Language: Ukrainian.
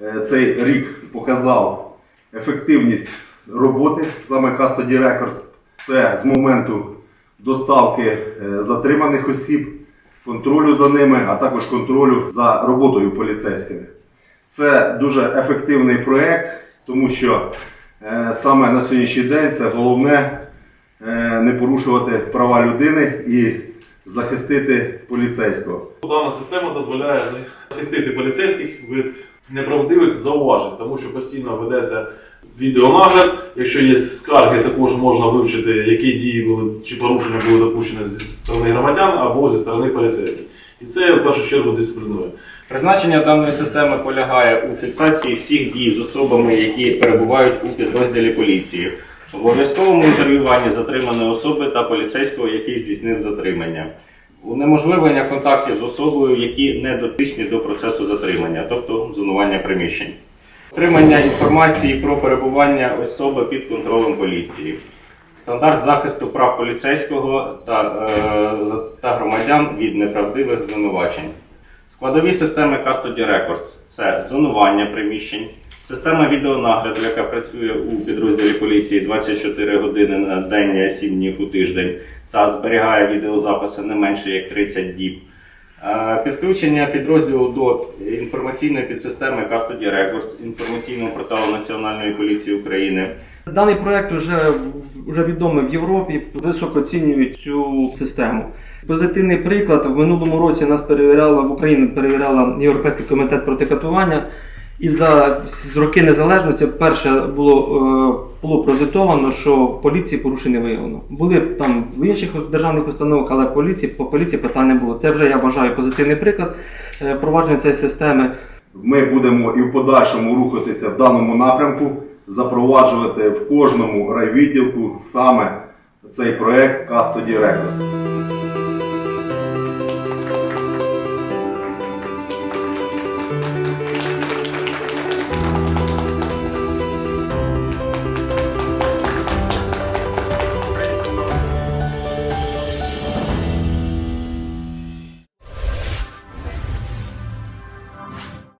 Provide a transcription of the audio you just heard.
е, цей рік показав ефективність роботи саме Custody Records. Це з моменту доставки е, затриманих осіб, контролю за ними, а також контролю за роботою поліцейськими. Це дуже ефективний проєкт, тому що е, саме на сьогоднішній день це головне не порушувати права людини і захистити поліцейського. Дана система дозволяє захистити поліцейських від неправдивих зауважень, тому що постійно ведеться відеонагляд. Якщо є скарги, також можна вивчити, які дії були чи порушення були допущені зі сторони громадян або зі сторони поліцейських. І це в першу чергу дисциплінує. Призначення даної системи полягає у фіксації всіх дій з особами, які перебувають у підрозділі поліції, в обов'язковому інтерв'юванні затриманої особи та поліцейського, який здійснив затримання, унеможливлення контактів з особою, які не дотичні до процесу затримання, тобто зонування приміщень, отримання інформації про перебування особи під контролем поліції. Стандарт захисту прав поліцейського та, е, та громадян від неправдивих звинувачень. Складові системи Custody Records це зонування приміщень, система відеонагляду, яка працює у підрозділі поліції 24 години на день, 7 днів у тиждень, та зберігає відеозаписи не менше як 30 діб. Е, Підключення підрозділу до інформаційної підсистеми Custody Records, інформаційного порталу Національної поліції України. Даний проект вже, вже відомий в Європі, високо оцінюють цю систему. Позитивний приклад в минулому році нас перевіряла в Україні перевіряла Європейський комітет проти катування. І за роки незалежності перше було, е, було прозвітовано, що поліції порушень не виявлено. Були там в інших державних установах, але поліції по поліції питань не було. Це вже я вважаю позитивний приклад е, впровадження цієї системи. Ми будемо і в подальшому рухатися в даному напрямку, запроваджувати в кожному райвідділку саме цей проект Records.